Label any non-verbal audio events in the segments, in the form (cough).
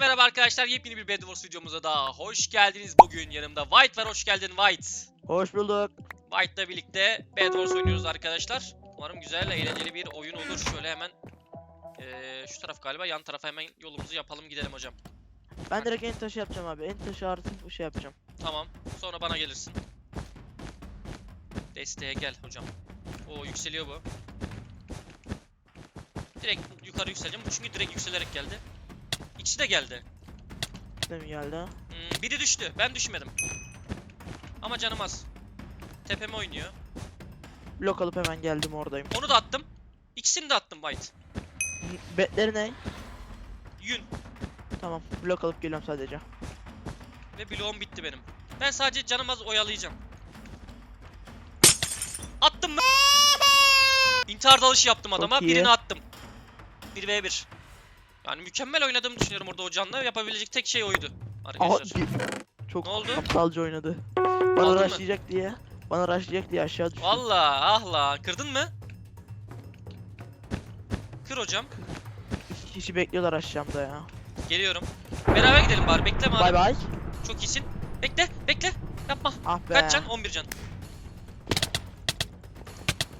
merhaba arkadaşlar. Yepyeni bir Bed Wars videomuza daha hoş geldiniz. Bugün yanımda White var. Hoş geldin White. Hoş bulduk. White'la birlikte Bed Wars oynuyoruz arkadaşlar. Umarım güzel, eğlenceli bir oyun olur. Şöyle hemen eee, şu taraf galiba. Yan tarafa hemen yolumuzu yapalım gidelim hocam. Ben direkt en taşı yapacağım abi. En taşı artı bu şey yapacağım. Tamam. Sonra bana gelirsin. Desteğe gel hocam. O yükseliyor bu. Direkt yukarı yükseleceğim. Bu çünkü direkt yükselerek geldi. İkisi de geldi. İşte mi geldi? Hmm, biri düştü. Ben düşmedim. Ama canım az. Tepeme oynuyor. Blok alıp hemen geldim oradayım. Onu da attım. İkisini de attım White. Betleri ne? Yün. Tamam. Blok alıp geliyorum sadece. Ve bloğum bitti benim. Ben sadece canım az oyalayacağım. Attım mı? (laughs) İntihar dalışı yaptım adama. iyi. Birini attım. 1v1. Yani mükemmel oynadığımı düşünüyorum orada o canla. Yapabilecek tek şey oydu. Arkadaşlar. bir- çok Ne oldu? aptalca oynadı. Aldın Bana mı? rushlayacak diye. Bana rushlayacak diye aşağı düştü. Valla ah la. Kırdın mı? Kır hocam. İki kişi bekliyorlar aşağımda ya. Geliyorum. Beraber gidelim bari. Bekleme Bay abi. bay. Çok iyisin. Bekle, bekle. Yapma. Ah be. Kaç can? 11 can.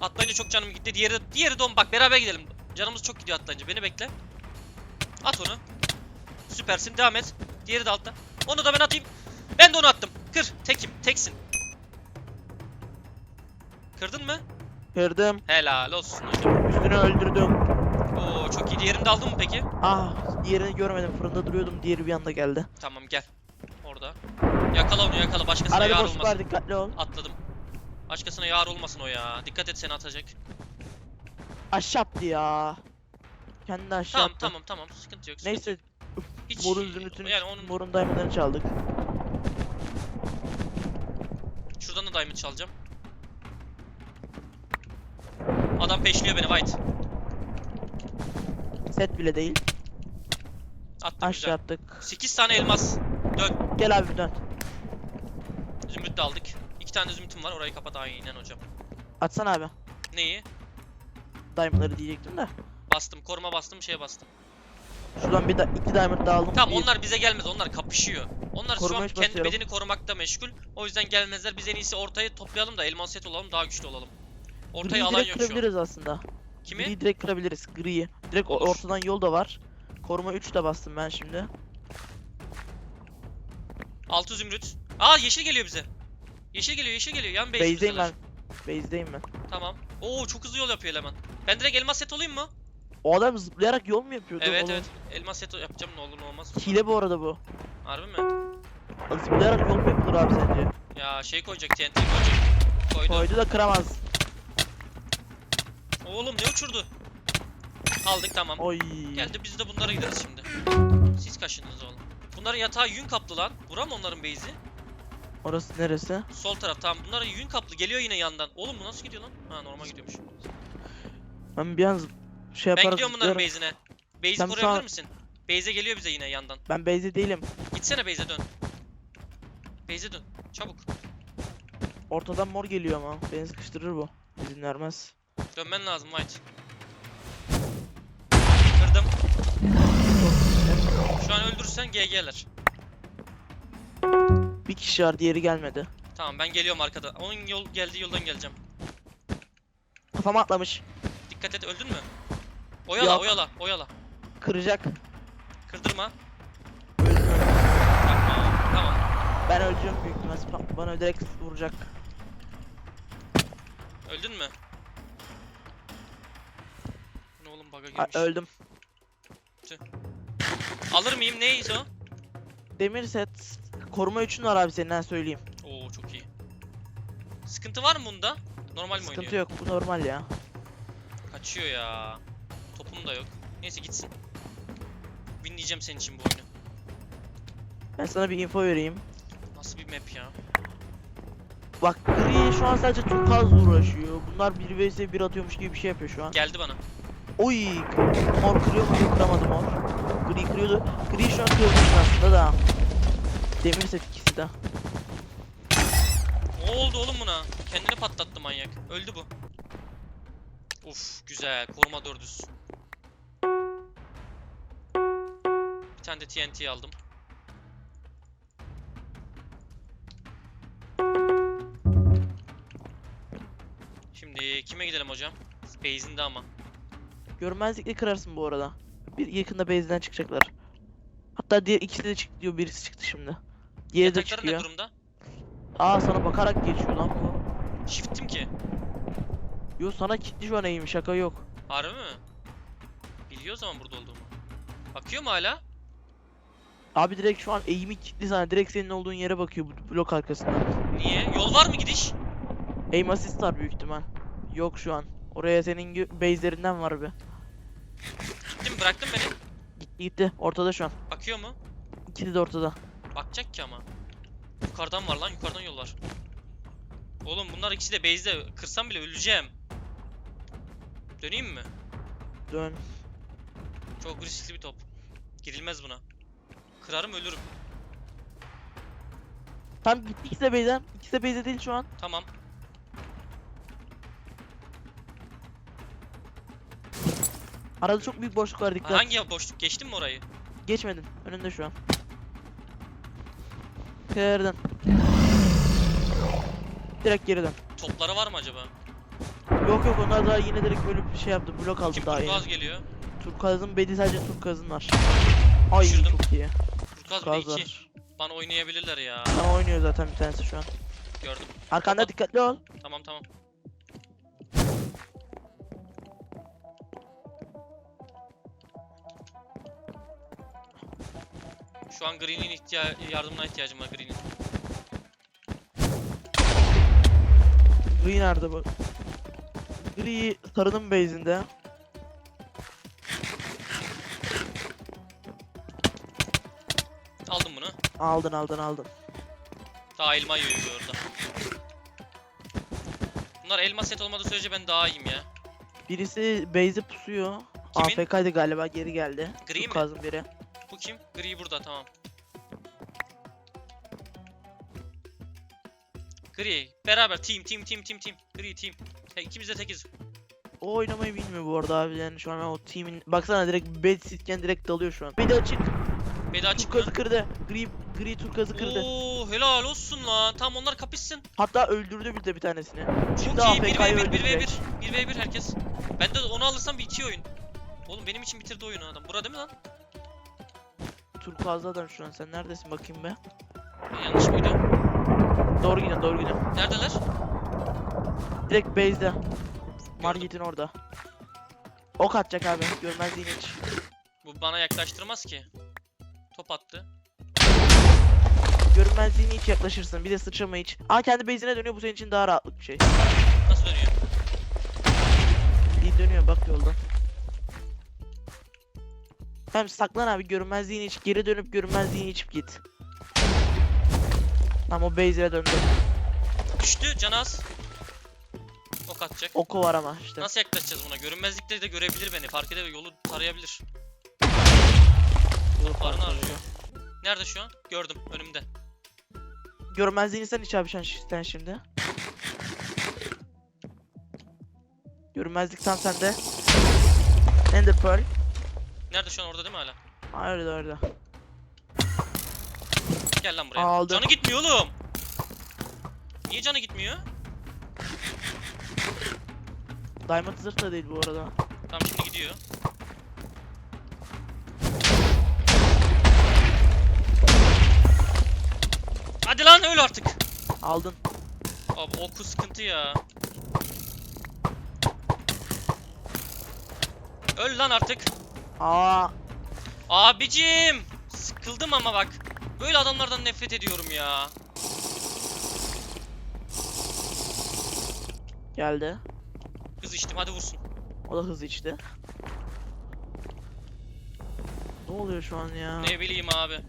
Atlayınca çok canım gitti. Diğeri diğeri don bak beraber gidelim. Canımız çok gidiyor atlayınca. Beni bekle. At onu. Süpersin. Devam et. Diğeri de altta. Onu da ben atayım. Ben de onu attım. Kır. Tekim. Teksin. Kırdın mı? Kırdım. Helal olsun. Üstünü öldürdüm. Oo çok iyi. Diğerini de aldın mı peki? Ah diğerini görmedim. Fırında duruyordum. Diğeri bir anda geldi. Tamam gel. Orada. Yakala onu yakala. Başkasına Arada yar olmasın. var dikkatli ol. Atladım. Başkasına yar olmasın o ya. Dikkat et seni atacak. Aşağı ya. Kendini aşağı Tamam attı. tamam tamam. Sıkıntı yok. Neyse. Hiç, morun zümrütünü, yani onun morun diamondlarını çaldık. şuradan da diamond çalacağım. Adam peşliyor beni White. Set bile değil. Attım Aşağı güzel. attık. 8 tane elmas. Dön. Gel abi dön. Zümrüt de aldık. 2 tane zümrütüm var. Orayı kapat aynen hocam. Atsana abi. Neyi? Diamondları diyecektim de. Bastım. Koruma bastım. Şeye bastım. Şuradan bir da iki diamond daha aldım. Tamam onlar bize gelmez. Onlar kapışıyor. Onlar şu Koruma an üç kendi basıyorum. bedeni korumakta meşgul. O yüzden gelmezler. Biz en iyisi ortayı toplayalım da elmas set olalım. Daha güçlü olalım. Ortaya Griyi alan direkt yok şu an. kırabiliriz aslında. Kimi? Griyi direkt kırabiliriz. Griyi. Direkt o- Olur. ortadan yol da var. Koruma 3 de bastım ben şimdi. Altı zümrüt. Aa yeşil geliyor bize. Yeşil geliyor, yeşil geliyor. Yan base Base'deyim ben. bizdeler. Base'deyim ben. Tamam. Oo çok hızlı yol yapıyor eleman. Ben direkt elmas set olayım mı? O adam zıplayarak yol mu yapıyordu? Evet oğlum? evet. Elmas set yapacağım ne olur ne olmaz. Hile bu arada bu. Harbi mi? Zıplayarak yol mu yapılır abi sence? Ya şey koyacak TNT koyacak. Koydu. Koydu da kıramaz. Oğlum ne uçurdu? Aldık tamam. Oy. Geldi biz de bunlara gideriz şimdi. Siz kaşındınız oğlum. Bunların yatağı yün kaplı lan. Bura mı onların base'i? Orası neresi? Sol taraf tamam. Bunların yün kaplı. Geliyor yine yandan. Oğlum bu nasıl gidiyor lan? Ha normal gidiyormuş. Ben bir an şey Ben yaparak gidiyorum bunların zıplayarak- base'ine. Base'i Sen koruyabilir sağ- misin? Base'e geliyor bize yine yandan. Ben base'de değilim. Gitsene base'e dön. Base'e dön. Çabuk. Ortadan mor geliyor ama. Beni sıkıştırır bu. İzin vermez. Dönmen lazım White. Kırdım. Şu an öldürürsen GG'ler. Bir kişi var diğeri gelmedi. Tamam ben geliyorum arkada. Onun yol geldiği yoldan geleceğim. Kafama atlamış. Dikkat et öldün mü? Oyala Yok. oyala oyala. Kıracak. Kırdırma. Yapma. Tamam. Ben öleceğim büyük ihtimal. Bana direkt vuracak. Öldün mü? Bu Ne oğlum bug'a girmiş. öldüm. Alır mıyım? Neyse o? Demir set. Koruma 3'ün var abi senin ha söyleyeyim. Oo çok iyi. Sıkıntı var mı bunda? Normal mi Sıkıntı oynuyor? yok bu normal ya. Kaçıyor ya. Topum da yok. Neyse gitsin. Winleyeceğim senin için bu oyunu. Ben sana bir info vereyim. Nasıl bir map ya? Bak Gri şu an sadece Tukaz'la uğraşıyor. Bunlar 1 vs 1 atıyormuş gibi bir şey yapıyor şu an. Geldi bana. Oy! Mor kırıyor mu? Kıramadı mor. Gri kırıyordu. Gri şu an kırmış aslında da. Demir set ikisi de. Ne oldu oğlum buna? Kendini patlattı manyak. Öldü bu. Uf güzel. Koruma dördüz. Tane de TNT aldım. Şimdi kime gidelim hocam? Base'inde ama. Görmezlikle kırarsın bu arada. Bir yakında base'den çıkacaklar. Hatta diğer ikisi de çıktı diyor birisi çıktı şimdi. Diğeri de Yatakları ne çıkıyor. durumda? Aa sana bakarak geçiyor lan bu. Shift'tim ki. Yo sana kilitli şu an eğim şaka yok. Harbi mi? Biliyor zaman burada olduğumu. Bakıyor mu hala? Abi direkt şu an eğimi kilitli sana direkt senin olduğun yere bakıyor bu blok arkasından. Niye? Yol var mı gidiş? Aim assist var büyük ihtimal. Yok şu an. Oraya senin base'lerinden var bir. Gittim bıraktın beni. Gitti gitti ortada şu an. Bakıyor mu? İkisi de ortada. Bakacak ki ama. Yukarıdan var lan yukarıdan yol var. Oğlum bunlar ikisi de base'de. Kırsam bile öleceğim. Döneyim mi? Dön. Çok riskli bir top. Girilmez buna. Kırarım ölürüm. Tam gitti ikisi de base'den. İkisi de base'de değil şu an. Tamam. Arada çok büyük boşluk var dikkat. Hangi boşluk? Geçtin mi orayı? Geçmedin. Önünde şu an. Kırdın. Direkt geri dön. Topları var mı acaba? Yok yok onlar daha yine direkt böyle bir şey yaptı. Blok aldı Kim daha turkuaz yeni. geliyor? Turkuaz'ın bedi sadece turkuaz'ın var. Ay Düşürdüm. çok iyi. Turkuaz iki. var. Bana oynayabilirler ya. Sana oynuyor zaten bir tanesi şu an. Gördüm. Arkanda dikkatli ol. Tamam tamam. Şu an Green'in ihtiya yardımına ihtiyacım var Green'in. Gri nerede bu? Gri sarının base'inde. Aldın aldın aldın. Daha elma yiyor orada. Bunlar elma set olmadığı sürece ben daha iyiyim ya. Birisi base'e pusuyor. Kimin? AFK'ydı galiba geri geldi. Gri mi? Turkuaz'ın biri. Bu kim? Gri burada tamam. Gri. Beraber team team team team team. Gri team. Tek, ikimiz de tekiz. O oynamayı bilmiyor bu arada abi yani şu an o team'in baksana direkt bed sitken direkt dalıyor şu an. De açık. Beda açık? Turkuaz'ı kırdı. Gri gri turkuaz'ı kırdı. Oo helal olsun lan. Tamam onlar kapışsın. Hatta öldürdü bir de bir tanesini. Çok iyi. AFK'yı 1v1 1v1. öldürecek. 1v1 herkes. Ben de onu alırsam bitiyor oyun. Oğlum benim için bitirdi oyunu adam. Burada değil mi lan? Turkuaz'da adam şu an sen neredesin bakayım be. Ben yanlış mıydı? Doğru gidiyorsun doğru gidiyorsun. Neredeler? Direkt base'de. Margit'in orada. Ok atacak abi görmezliğin hiç. Bu bana yaklaştırmaz ki. Top attı. Görünmezliğine hiç yaklaşırsın. Bir de sıçrama hiç. Aa kendi base'ine dönüyor bu senin için daha rahatlık bir şey. Nasıl dönüyor? İyi dönüyor bak yoldan. Hem saklan abi görünmezliğini iç. Geri dönüp görünmezliğini içip git. Tamam o base'e döndü. Düştü canaz. Ok atacak. Oku var ama işte. Nasıl yaklaşacağız buna? Görünmezlikte de görebilir beni. Fark edebilir. Yolu tarayabilir. Fark arıyor. Nerede şu an? Gördüm. Önümde. Görmezliğini sen iç abi sen şimdi. Görünmezlik tam sende. Ender Pearl. Nerede şu an? Orada değil mi hala? Aa, Orada orada. Gel lan buraya. Aldım. Canı gitmiyor oğlum. Niye canı gitmiyor? Diamond zırh da değil bu arada. Tamam şimdi gidiyor. Hadi lan öl artık. Aldın. Abi oku sıkıntı ya. Öl lan artık. Aa Abicim. Sıkıldım ama bak. Böyle adamlardan nefret ediyorum ya. geldi. Kız içtim hadi vursun. O da hız içti. Ne oluyor şu an ya? Ne bileyim abi.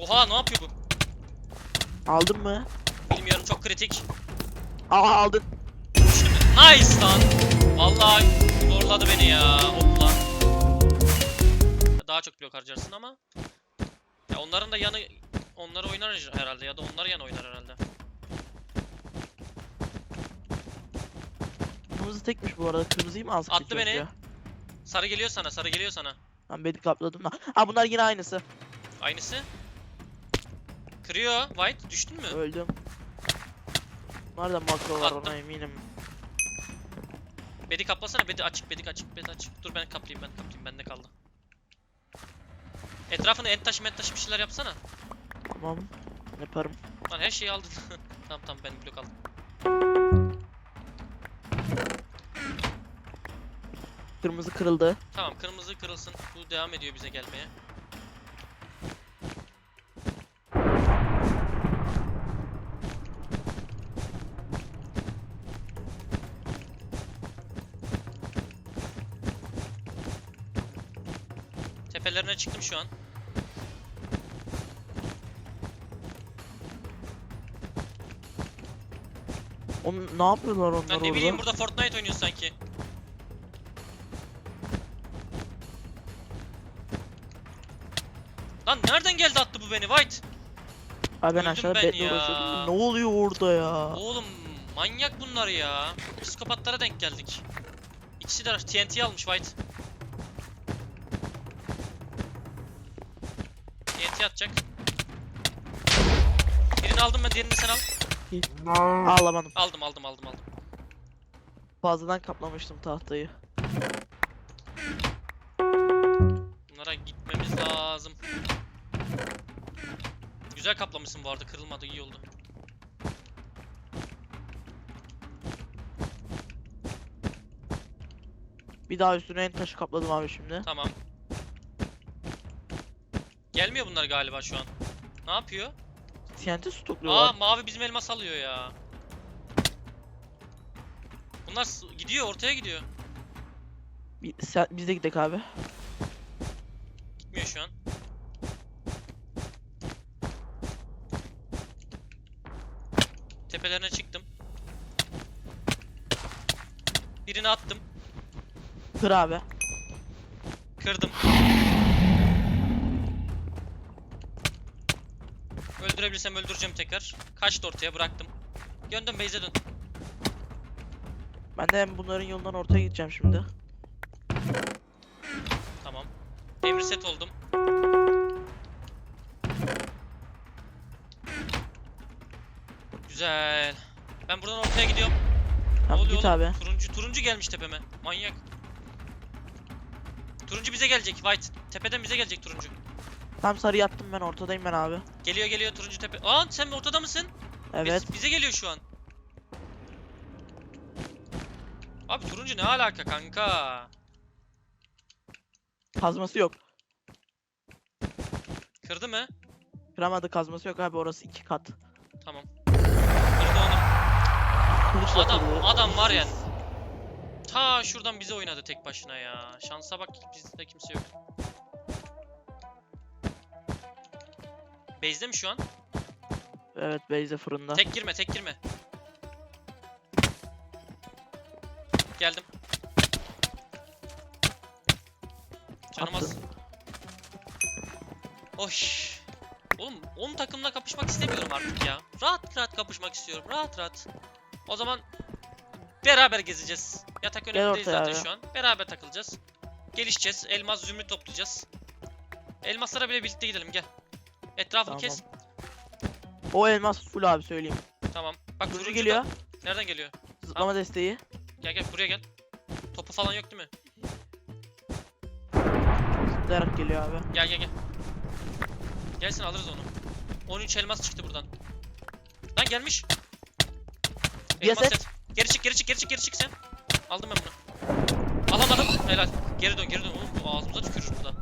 Oha ne yapıyor bu? Aldın mı? Bilmiyorum çok kritik. Aa aldın. Nice lan. Vallahi zorladı beni ya okla. Daha çok blok harcarsın ama. Ya onların da yanı onları oynar herhalde ya da onlar yan oynar herhalde. Kırmızı tekmiş bu arada. Kırmızıyı mı alsak? Attı beni. önce? Sarı geliyor sana, sarı geliyor sana. Ben bedi kapladım da. Ha bunlar yine aynısı. Aynısı. Kırıyor. White düştün mü? Öldüm. Da makro var Attım. ona eminim. Bedi kaplasana. Bedi açık. Bedi açık. Bedi açık. Dur ben kaplayayım ben kaplayayım. Bende kaldı. Etrafını en taşı men taşı bir şeyler yapsana. Tamam. Yaparım. Lan her şeyi aldın. (laughs) tamam tamam ben blok aldım. Kırmızı kırıldı. Tamam kırmızı kırılsın. Bu devam ediyor bize gelmeye. Çıktım şu an. Onu ne yapıyorlar onlar Ben ne orada? bileyim burada Fortnite oynuyor sanki. Lan nereden geldi attı bu beni White? Abi ben öldüm ben uğraşıyordum. Ne oluyor orada ya? Oğlum manyak bunlar ya. Psikopatlara denk geldik. İkisi de TNT almış White. Birini aldım ben diğerini sen al. Ağlamadım. Aldım aldım aldım aldım. Fazladan kaplamıştım tahtayı. Bunlara gitmemiz lazım. Güzel kaplamışsın bu arada kırılmadı iyi oldu. Bir daha üstüne en taşı kapladım abi şimdi. Tamam. Gelmiyor bunlar galiba şu an. Ne yapıyor? TNT Aa stokluyorlar. mavi bizim elmas alıyor ya. Bunlar gidiyor ortaya gidiyor. Bir, sen, biz de gidelim abi. Gitmiyor şu an. Tepelerine çıktım. Birini attım. Kır abi. Kırdım. Öldürebilirsem öldüreceğim tekrar. Kaçtı ortaya bıraktım. Döndüm base'e dön. Ben de hem bunların yolundan ortaya gideceğim şimdi. Tamam. Demir set oldum. Güzel. Ben buradan ortaya gidiyorum. Ne Tamam oluyor git oğlum? abi. Turuncu turuncu gelmiş tepeme. Manyak. Turuncu bize gelecek White. Tepeden bize gelecek turuncu. Tam sarı yattım ben ortadayım ben abi. Geliyor geliyor turuncu tepe. Aa sen ortada mısın? Biz- Evet. bize geliyor şu an. Abi turuncu ne alaka kanka? Kazması yok. Kırdı mı? Kıramadı kazması yok abi orası iki kat. Tamam. Kırdı onu. Kılıçla Adam adam var ya. Ta şuradan bize oynadı tek başına ya. Şansa bak bizde kimse yok. Base'de mi şu an? Evet Beyze fırında. Tek girme, tek girme. Geldim. Canım az. Attı. Oy. Oğlum 10 takımla kapışmak istemiyorum artık ya. Rahat rahat kapışmak istiyorum. Rahat rahat. O zaman beraber gezeceğiz. Yatak önemli değil zaten abi. şu an. Beraber takılacağız. Gelişeceğiz. Elmas zümrüt toplayacağız. Elmaslara bile birlikte gidelim gel. Etrafını Tamam. kes. O elmas full abi söyleyeyim. Tamam. Bak Turuncu turuncu geliyor. Nereden geliyor? Zıplama desteği. Gel gel buraya gel. Topu falan yok değil mi? Zıplayarak geliyor abi. Gel gel gel. Gelsin alırız onu. 13 elmas çıktı buradan. Lan gelmiş. Elmas set. Geri çık geri çık geri çık geri çık sen. Aldım ben bunu. Alamadım. Helal. Geri dön geri dön oğlum bu ağzımıza tükürür burada.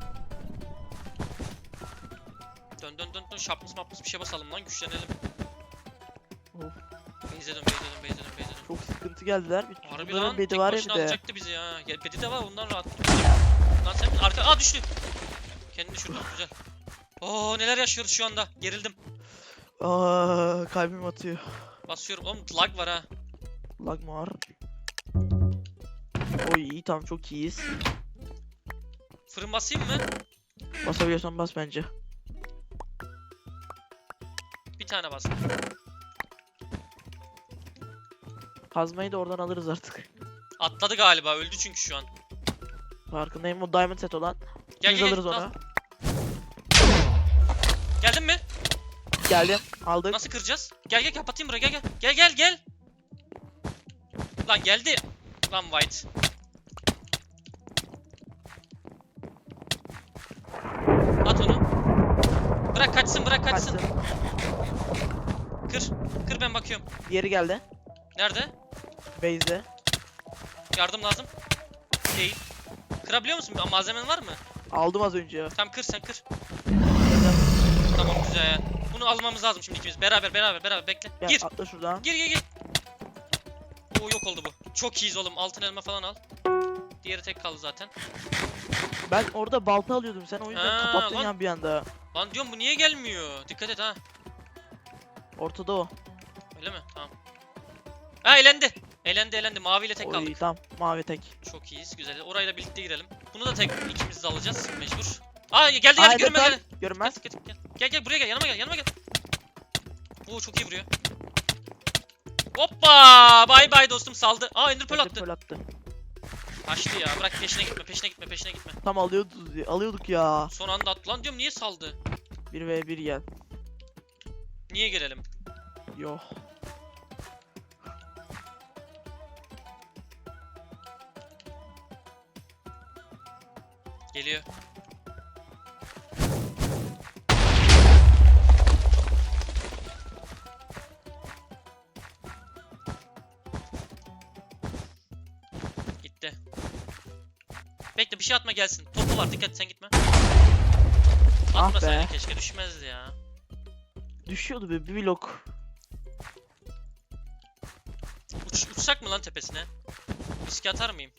Dön dön dön şapmız mapmız bir şey basalım lan güçlenelim. Of. Beyze dön beyze dön beyze dön beyze dön. Çok sıkıntı geldiler. Bir Harbi lan bedi tek var başına bir de. alacaktı bizi ya. ya. Bedi de var ondan rahat. Lan sen arka... Aa düştü. Kendini düşürdü (laughs) güzel. Oo neler yaşıyoruz şu anda. Gerildim. Aa, kalbim atıyor. Basıyorum. Oğlum lag var ha. Lag mı var? Oy iyi tamam çok iyiyiz. Fırın basayım mı? Basabiliyorsan bas bence. Tane bas. Kazmayı da oradan alırız artık. Atladı galiba. Öldü çünkü şu an. Farkındayım o diamond set olan. Gel Biz gel alırız gel. onu. Al. Geldin mi? Geldim. Aldık. Nasıl kıracağız? Gel gel kapatayım burayı gel gel. Gel gel gel. Lan geldi. Lan White. At onu. Bırak kaçsın bırak kaçsın. Kaçtı. Kır. Kır ben bakıyorum. Diğeri geldi. Nerede? Base'de. Yardım lazım. Değil. Kırabiliyor musun? Malzemen var mı? Aldım az önce. Tamam kır sen kır. Tamam güzel. Bunu almamız lazım şimdi ikimiz. Beraber beraber beraber bekle. Gel Gir. atla şuradan. Gir gir gir. Oo yok oldu bu. Çok iyiyiz oğlum. Altın elma falan al. Diğeri tek kaldı zaten. Ben orada balta alıyordum. Sen o yüzden Ha, kapattın lan. ya bir anda. Lan diyorum bu niye gelmiyor? Dikkat et ha. Ortada o. Öyle mi? Tamam. Ha elendi. Elendi elendi. Maviyle tek Oy, kaldık. tamam. Mavi tek. Çok iyiyiz. Güzel. Orayla birlikte girelim. Bunu da tek ikimiz de alacağız mecbur. Aa geldi geldi. Tak. geldi. Gel, Görünmez. gel, gel, gel. Gel gel buraya gel. Yanıma gel. Yanıma gel. Oo çok iyi vuruyor. Hoppa! Bay bay dostum saldı. Aa Ender Pearl attı. Attı. Kaçtı ya. Bırak peşine gitme. Peşine gitme. Peşine gitme. Tam alıyorduk, alıyorduk ya. Son anda attı. Lan diyorum niye saldı? 1v1 gel. Niye gelelim? Yok. Geliyor. Gitti. Bekle bir şey atma gelsin. Topu var dikkat sen gitme. Ah Atmasaydın be. keşke düşmezdi ya. Düşüyordu bir, bir blok. Uç, uçsak mı lan tepesine? Riske atar mıyım?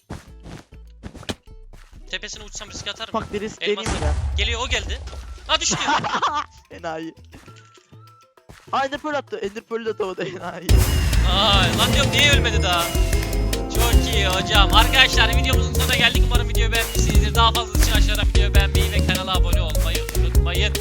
Tepesine uçsam riske atar mıyım? Ufak bir risk Elması. deneyeyim mi ben? Geliyor o geldi. Ha düştü. (laughs) Enayi. Aa Ender Pearl attı. Ender Pearl'ü de tavada (laughs) enayi. Ay lan diyorum niye ölmedi daha? Çok iyi hocam. Arkadaşlar videomuzun sonuna geldik. Umarım videoyu beğenmişsinizdir. Daha fazlası için aşağıdan videoyu beğenmeyi ve kanala abone olmayı unutmayın.